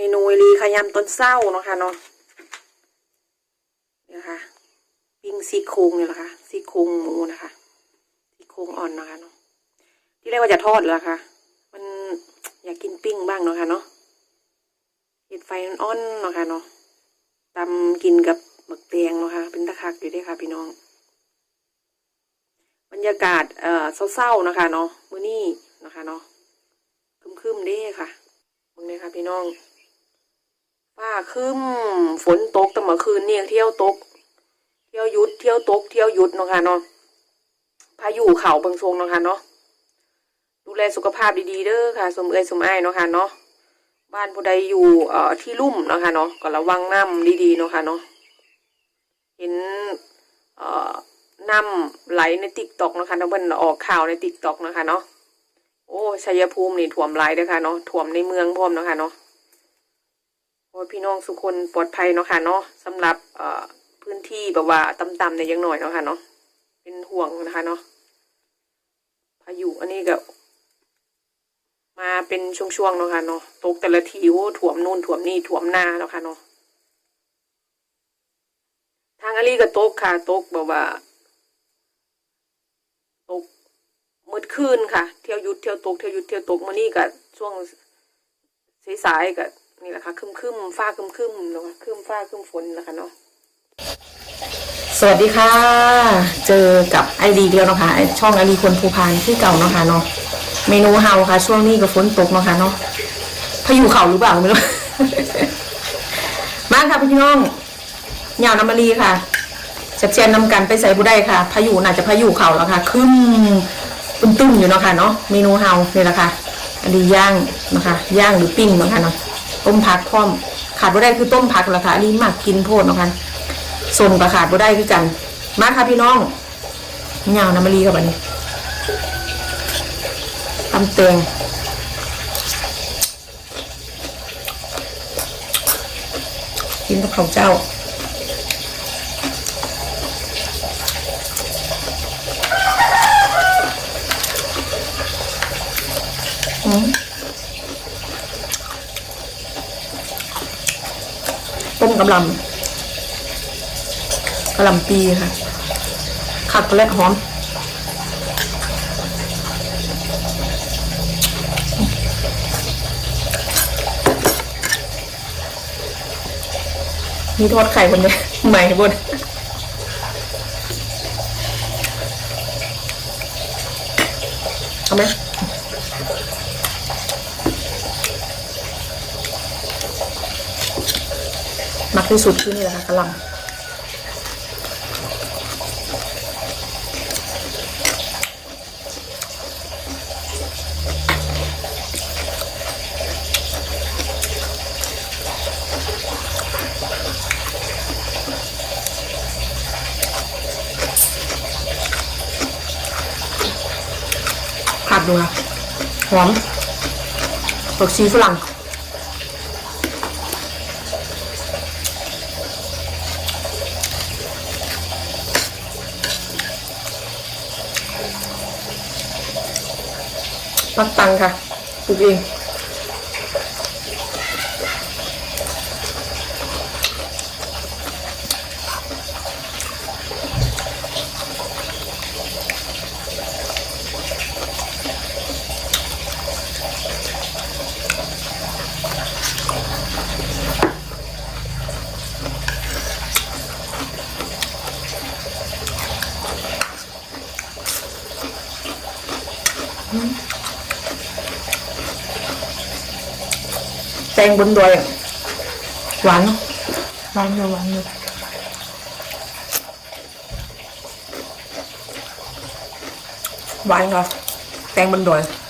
เมนูอีลีขยำต้นเศร้าเนาะค่ะเนาะนี่นะคะปิ้งซี่โครงเนี่ยแหละคะซี่โครงหมูนะคะซี่โครงอ่อนนะคะเนาะที่แรกว่าจะทอดแล้วค่ะมันอยากกินปิ้งบ้างเนาะค่ะเนาะเห็ดไฟอ่อนเนาะค่ะเนาะตำกินกับหมึกแดงเนาะค่ะเป็นตะคักอยู่ด้วยค่ะ พี่น้อง บรรยากาศเอ่อเศร้าๆนะคะเนาะมื้อนี้นะคะเนาะคึมๆเด้ค่ะมึงเนี่ยค่ะพี่น้อง ฟ้าครึมฝนตกแต่เมื่อคืนเนี่ยเที่ยวตก เที่ยวยุดเที่ยวตก เที่ยวยุดเนาะค่ะเนาะพายุเข่าบิงทรงเนาะค่ะเนาะดูแลสุขภาพดีๆเด้อค่ะ สมเอยสมอ้ายเนาะค่ะเนาะบ้านผู้ใดอยู่เอ่อที่ลุ่มเนาะค่ะเนาะก็ระวังน้ำดีๆเนาะค่ะเนาะเห็นเอ่อน้ำไหลในติ๊กตอกนะคะน้ำเบิ้ลออกข่าวในติ๊กตอกนะคะเนาะโอ้ชัยภูมินี่ถ่วมหลายเด้อค่ะเนาะถ่วมในเมืองพร้อมเนาะค่ะเนาะ อพี่น้องสุคนปลอดภัยเนาะค่ะเนาะสำหรับเอ่อพื้นที่แบบว่าต่ำๆเนี่ยยังหน่อยเนาะค่ะเนาะเป็นห่วงนะคะเนาะพายุอันนี้ก็มาเป็นช่วงๆเนาะค่ะเนาะตกแต่ละทีโอ้ถ่วมนู่นถ่วมนี่ถ่วมหน้าเนาะค่ะเนาะทางอลีก็ตกค่ะตกแบบว่าตกมืดคืนค่ะ เที่ยวหยุดเที่ยวตกเที่ยวหยุดเที่ยวตกมานี่ก็ช่วงสายๆก็ นี่แหละค่ะคึมคึมฟ้าคึมคึมเนาะคึมฟ้าคึมฝนนะคะเนาะสวัสดีค่ะ เจอกับไอดีเดียวเนาะคะช่องไอดีคนภูพานที่เก่าเนาะคะเนาะเมนูเฮาค่ะ ช่วงนี้ก็ฝนตกเนาะคะเนาะพายุเข่าหรือเปล่าไม่รู้มาค่ะพี่น้องเหยาวน้ำมะลีค่ะจะเชียนนำกันไปใส่บุได้ค่ะ พายุน่าจะพายุเข่าแล้วค่ะขึ้นตึ้มๆอยู่เนาะค่ะเนาะเมนูเฮานี่แหละค่ะอันนี้ย่างนะคะย่างหรือปิ้งเนะคะเนาะ ต้มผักพร้อม ขาดบุได้คือต้มผักแหละค่ะอันนี้มากกินโพดเนาะค่ะสมกับขาดบ่ได้คือกัน มาค่ะพี่น้องเหงาน้ำมะลีกับอันนี้ตำเตงกินกับข้าวเจ้าอืม ต้มกำลำกระหล่ำปีค่ะขัดและหอมมีทอดไข่บนเนี่ยใหม่บนเอาไหม มักที่สุดคือนี่แหละค่ะกระหล่ำผัดดูค่ะหอมผักชีฝรั่ง ปักตังค่ะปลูกเอง แตงบนดอยอะหวานเ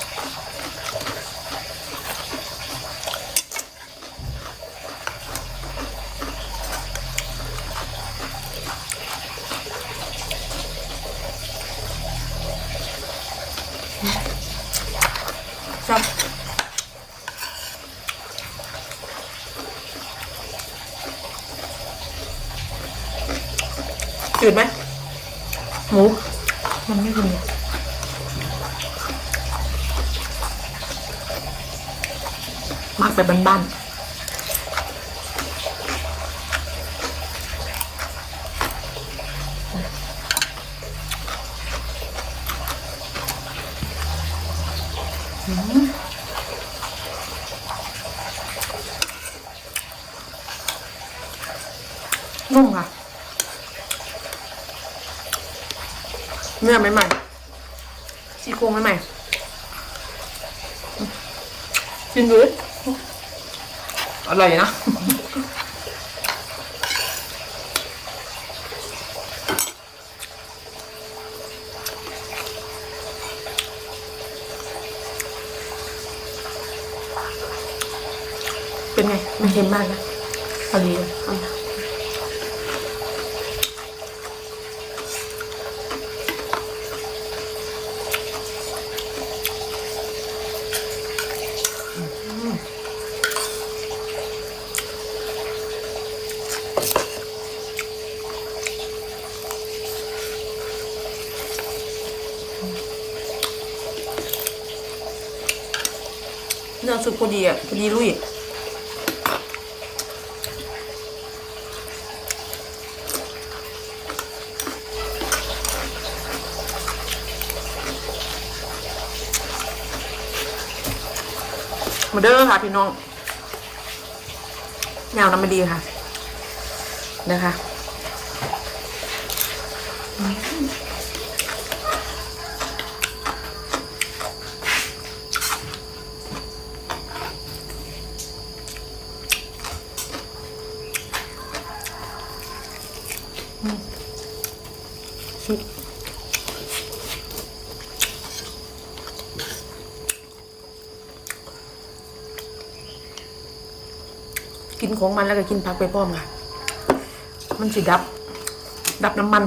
จืดไหมหมูมันไม่กินมากไปบ้านนุ่มค่ะ เนื้อใหม่ๆซี่โครงใหม่ๆกินเลยอร่อยนะเป็นไง มันเค็มมากนะพอดีเลย เอานะเนื้อสุกพอดีอะพอดีลุยมาเด้อค่ะพี่น้องแนวน้ำมันดีค่ะ นะคะ กินของมันแล้วก็กินผักไปพร้อมค่ะ มันสิดับ ดับน้ำมัน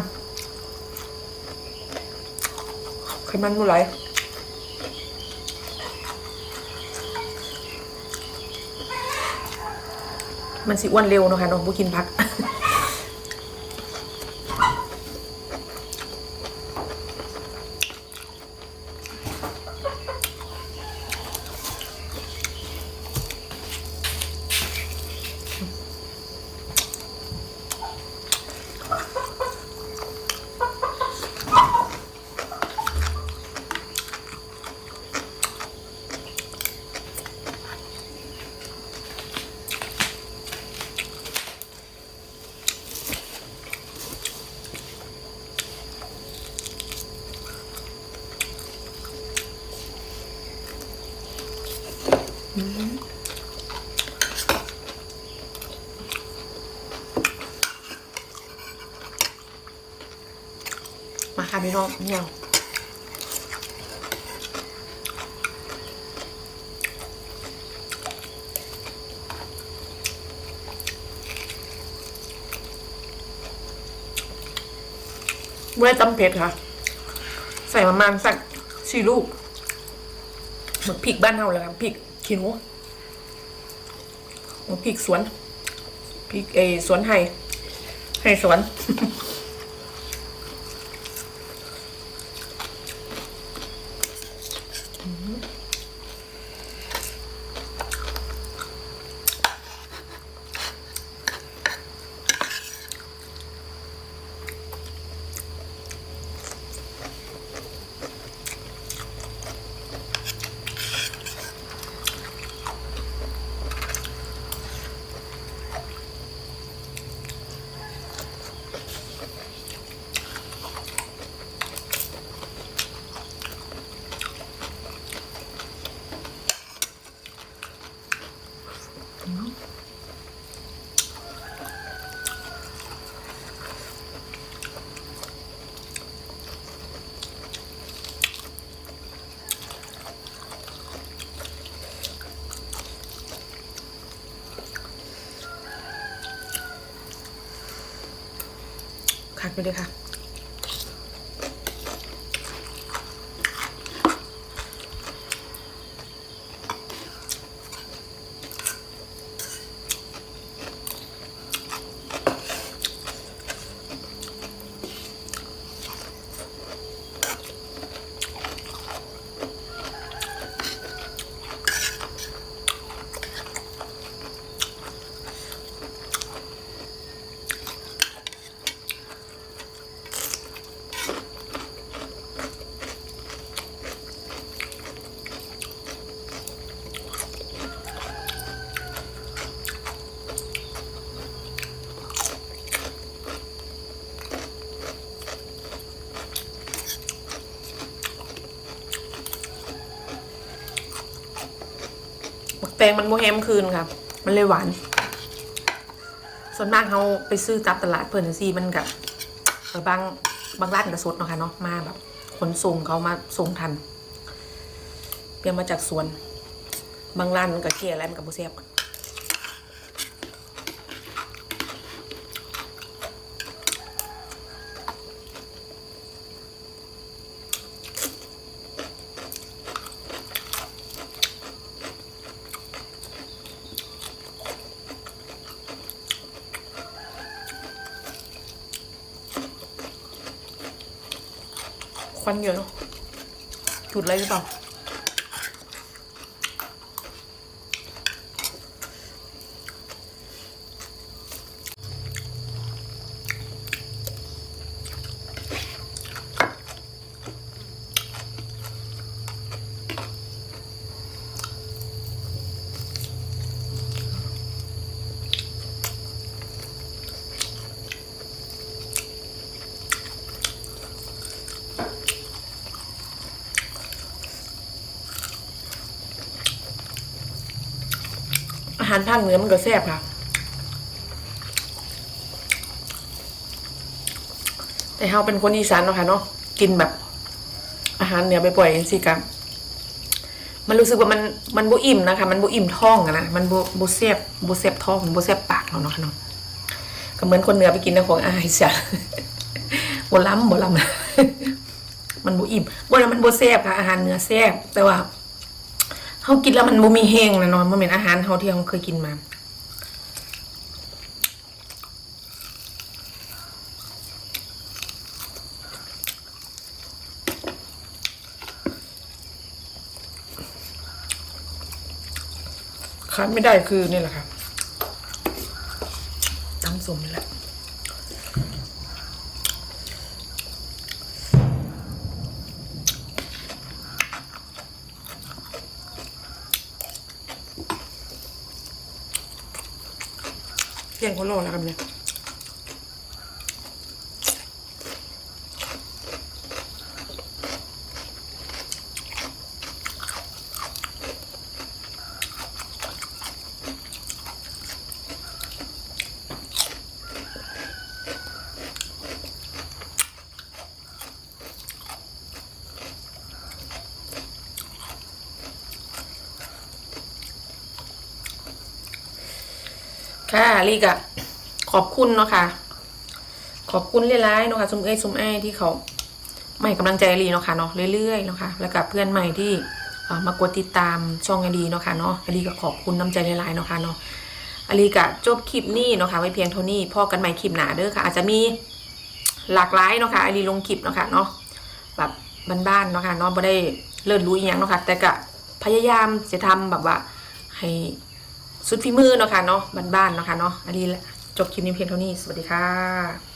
ไขมันบ่ไหลมันสิอ้วนเร็วเนาะค่ะน้องผู้กินผัก มาค่ะ พี่น้องเนี่ยไม่ได้ตำเผ็ดค่ะ ใส่ประมาณสักสี่ลูกหมือนพริกบ้านเฮาเลยครับพริกขี้หนูหมือนพริกสวนพริกเอสวนไห่ไห่สวน Mm-hmm. คัดไปเลยค่ะ อ ป้งมันโมแฮมคืนค่ะ มันเลยหวาน ส่วนมากเขาไปซื้อจับตลาดเพิ่นซีมันกับบางบางร้านกระสดเนาะค่ะเนาะมาแบบขนส่งเขามาส่งทันเปลี่ยนมาจากสวน บางร้านมันก็เกลี่ยอะไรมันกับโมเซบ ควันเยอะเนอะจุดอะไรหรือเปล่าาหารภาคเหนือมันก็แซ่บค่ะ แต่เราเป็นคนอีสานเนาะค่ะเนาะกินแบบ อาหารเหนือไปปล่อยๆสิกับมันรู้สึกว่ามันมันบ่อิ่มนะคะ มันบ่อิ่มท้องนะมันบ่บ่แซ่บบ่แซ่บท้องมันบ่แซ่บปากเราเนาะค่ะเนาะก็เหมือนคนเหนือไปกินในของอาหารจ้ะบ่ล้ำบ่ล้ำมันบ่อิ่มบ่แล้วมันบ่แซ่บค่ะอาหารเหนือแซ่บแต่ว่า เขากินแล้วมันบ่มีแห้งนะนอนมันเป็นอาหารเขาที่เขาเคยกินมาขาดไม่ได้คือนี่แหละค่ะตำสมนี่แหละ เที่ยงคนโลแล้วกันเนี่ย ค่ะลีกอะขอบคุณเนาะค่ะ ขอบคุณหลายๆเนาะค่ะสมเอ้ยสมไอ้ที่เขาไม่กำลังใจลีเนาะค่ะเนาะเรื่อยๆเนาะค่ะแล้วกับเพื่อนใหม่ที่มากดติดตามช่องอลีเนาะค่ะเนาะอลีก็ขอบคุณน้ำใจหลายๆเนาะค่ะเนาะอลีก็จบคลิปนี้เนาะค่ะไว้เพียงเท่านี้พอกันใหม่คลิปหนาเด้อค่ะ อาจจะมีหลากหลายเนาะค่ะอลีลงคลิปเนาะค่ะเนาะแบบบ้านๆเนาะค่ะเนาะไม่ได้เลิศรู้อีหยังเนาะค่ะแต่ก็พยายามจะทำแบบว่าให้ สุดฝีมือเนาะค่ะเนาะบ้านๆเนาะค่ะเนาะอันนี้จบคลิปนี้เพียงเท่านี้ สวัสดีค่ะ